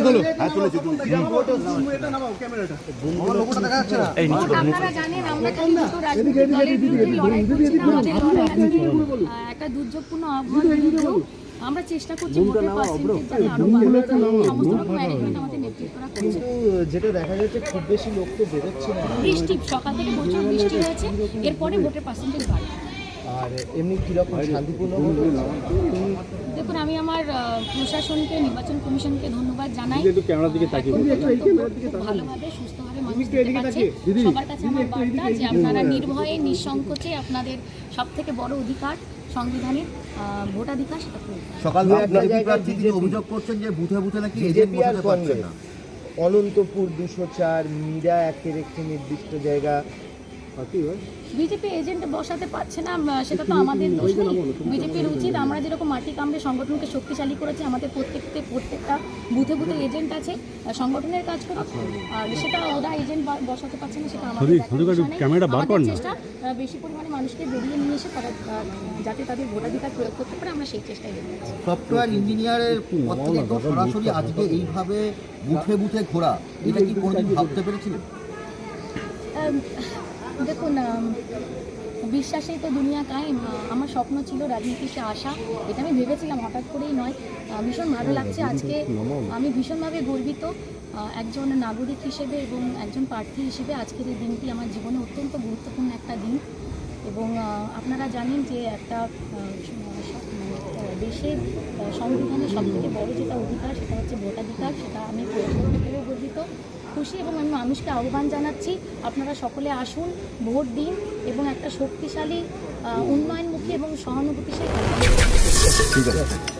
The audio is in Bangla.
তোলো হ্যাঁ তুলেছি তুলেছি। আপনারা জানেন আমরা একটা দুর্যোগপূর্ণ চেষ্টা করছি যেটা দেখা যাচ্ছে খুব বেশি লোক তো বেরোচ্ছে না। বৃষ্টি সকাল থেকে প্রচুর বৃষ্টি হয়েছে এরপরে ভোটের পার্সেন্টেজ বাড়বে আর এমনি কীরকম শান্তিপূর্ণ দেখুন আমি আমার প্রশাসনকে নির্বাচন কমিশনকে ধন্যবাদ জানাই। একটু ক্যামেরার দিকে তাকিয়ে এখন পর্যন্ত খুব ভালোভাবে সুস্থভাবে মানুষ সবার কাছে আমার বার্তা যে আপনারা নির্ভয়ে নিঃসংকোচে আপনাদের সব থেকে বড় অধিকার সংবিধানের আহ, ভোটাধিকার সেটা। সকাল অভিযোগ করছেন যে বুথে বুথে নাকি এজেন্ট বসাতে পারছেন না? অনন্তপুর দুশো চার মীরা একের একটি নির্দিষ্ট জায়গা। বিজেপি এজেন্ট বসাতে পারছে না সেটা তো আমাদের দোষ নেই। বিজেপির উচিত আমরা যেরকম মাটি কামড়ে সংগঠনকে শক্তিশালী করেছি আমাদের প্রত্যেকতে প্রত্যেকটা বুথে বুথে এজেন্ট আছে সংগঠনের কাজ করুক। আর সেটা ওরা এজেন্ট বসাতে পারছে না সেটা আমাদের চেষ্টা বেশি পরিমাণে মানুষকে বেরিয়ে নিয়ে এসে তারা যাতে তাদের ভোটাধিকার প্রয়োগ করতে পারে আমরা সেই চেষ্টাই লেগে আছি। সফটওয়্যার ইঞ্জিনিয়ারের সরাসরি আজকে এইভাবে বুথে বুথে ঘোরা এটা কি কোনোদিন ভাবতে পেরেছিলেন দেখুন বিশ্বাসেই তো দুনিয়া কায়েম। আমার স্বপ্ন ছিল রাজনীতিতে আসা এটা আমি ভেবেছিলাম, হঠাৎ করেই নয়। ভীষণ ভালো লাগছে আজকে। আমি ভীষণভাবে গর্বিত একজন নাগরিক হিসেবে এবং একজন প্রার্থী হিসেবে আজকের এই দিনটি আমার জীবনে অত্যন্ত গুরুত্বপূর্ণ একটা দিন। এবং আপনারা জানেন যে একটা দেশের সংবিধানের সব থেকে বড় যেটা অধিকার, সেটা হচ্ছে ভোটাধিকার, সেটা আমি প্রয়োগ গর্বিত, খুশি এবং আমি মানুষকে আহ্বান জানাচ্ছি, আপনারা সকলে আসুন, ভোট দিন এবং একটা শক্তিশালী উন্নয়নমুখী এবং সহানুভূতিশীল ঠিক আছে।